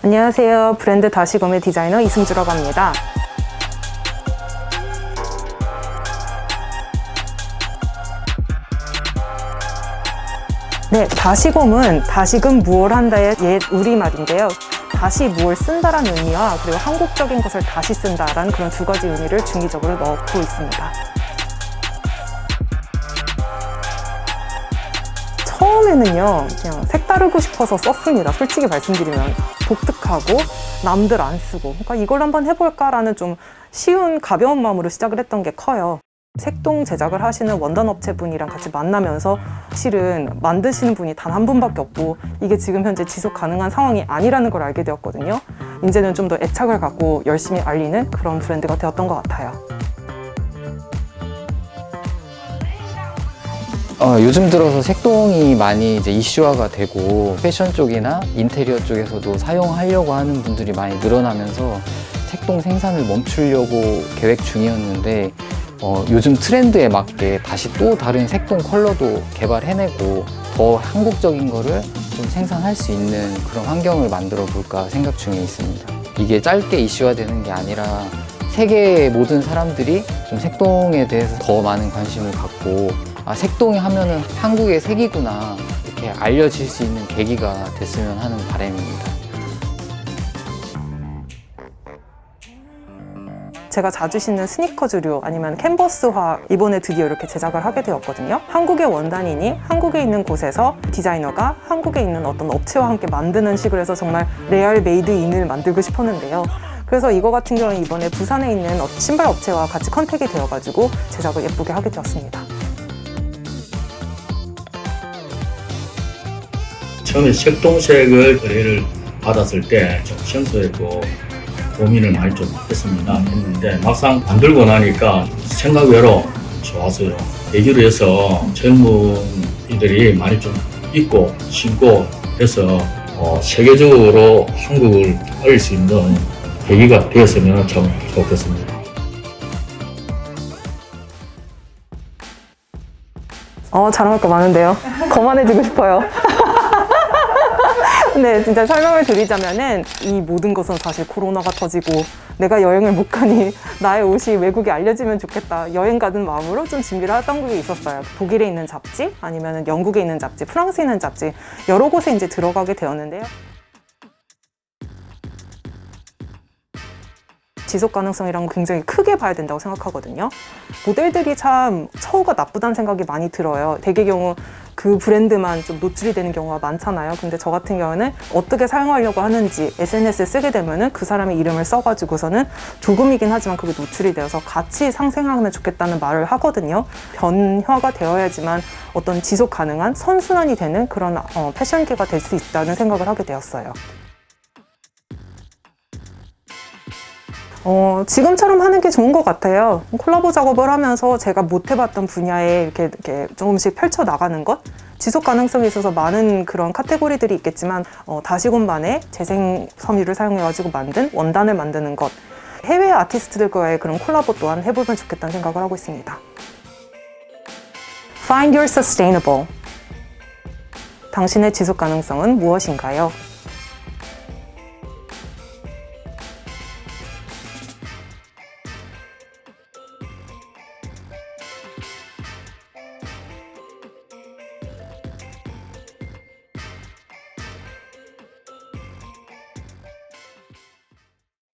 안녕하세요. 브랜드 다시검의 디자이너 이승주라고 합니다. 네, 다시곰은 다시금 무얼 한다의 옛 우리말인데요. 다시 무얼 쓴다라는 의미와 그리고 한국적인 것을 다시 쓴다라는 그런 두 가지 의미를 중의적으로 넣고 있습니다. 처음에는요, 그냥 색다르고 싶어서 썼습니다. 솔직히 말씀드리면. 독특하고 남들 안 쓰고. 그러니까 이걸 한번 해볼까라는 좀 쉬운 가벼운 마음으로 시작을 했던 게 커요. 색동 제작을 하시는 원단 업체 분이랑 같이 만나면서 실은 만드시는 분이 단 한 분밖에 없고 이게 지금 현재 지속 가능한 상황이 아니라는 걸 알게 되었거든요. 이제는 좀 더 애착을 갖고 열심히 알리는 그런 브랜드가 되었던 것 같아요. 어, 요즘 들어서 색동이 많이 이제 이슈화가 되고 패션 쪽이나 인테리어 쪽에서도 사용하려고 하는 분들이 많이 늘어나면서 색동 생산을 멈추려고 계획 중이었는데 어, 요즘 트렌드에 맞게 다시 또 다른 색동 컬러도 개발해내고 더 한국적인 거를 좀 생산할 수 있는 그런 환경을 만들어 볼까 생각 중에 있습니다. 이게 짧게 이슈화 되는 게 아니라 세계의 모든 사람들이 좀 색동에 대해서 더 많은 관심을 갖고 아, 색동이 하면은 한국의 색이구나 이렇게 알려질 수 있는 계기가 됐으면 하는 바람입니다. 제가 자주 신는 스니커즈류 아니면 캔버스화 이번에 드디어 이렇게 제작을 하게 되었거든요. 한국의 원단이니 한국에 있는 곳에서 디자이너가 한국에 있는 어떤 업체와 함께 만드는 식으로 해서 정말 레알 메이드 인을 만들고 싶었는데요. 그래서 이거 같은 경우는 이번에 부산에 있는 어- 신발 업체와 같이 컨택이 되어가지고 제작을 예쁘게 하게 되었습니다. 처음에 색동색을 의뢰를 받았을 때 좀 생소했고 고민을 많이 좀 했습니다. 했는데 막상 만들고 나니까 생각외로 좋았어요. 계기로 해서 젊은이들이 많이 좀 입고 신고 해서 어, 세계적으로 한국을 알릴 수 있는 계기가 되었으면 참 좋겠습니다. 어, 자랑할 거 많은데요. 거만해지고 싶어요. 근데 진짜 설명을 드리자면은 이 모든 것은 사실 코로나가 터지고 내가 여행을 못 가니 나의 옷이 외국에 알려지면 좋겠다. 여행 가는 마음으로 좀 준비를 했던 게 있었어요. 독일에 있는 잡지, 아니면 영국에 있는 잡지, 프랑스에 있는 잡지, 여러 곳에 이제 들어가게 되었는데요. 지속 가능성이랑 굉장히 크게 봐야 된다고 생각하거든요. 모델들이 참 처우가 나쁘다는 생각이 많이 들어요. 대개 경우 그 브랜드만 좀 노출이 되는 경우가 많잖아요. 근데 저 같은 경우는 어떻게 사용하려고 하는지 SNS에 쓰게 되면은 그 사람의 이름을 써가지고서는 조금이긴 하지만 그게 노출이 되어서 같이 상생하면 좋겠다는 말을 하거든요. 변화가 되어야지만 어떤 지속 가능한 선순환이 되는 그런 어, 패션계가 될 수 있다는 생각을 하게 되었어요. 어, 지금처럼 하는 게 좋은 것 같아요. 콜라보 작업을 하면서 제가 못 해봤던 분야에 이렇게, 이렇게 조금씩 펼쳐 나가는 것? 지속 가능성에 있어서 많은 그런 카테고리들이 있겠지만, 어, 다시곤만의 재생 섬유를 사용해가지고 만든 원단을 만드는 것. 해외 아티스트들과의 그런 콜라보 또한 해보면 좋겠다는 생각을 하고 있습니다. Find your sustainable. 당신의 지속 가능성은 무엇인가요?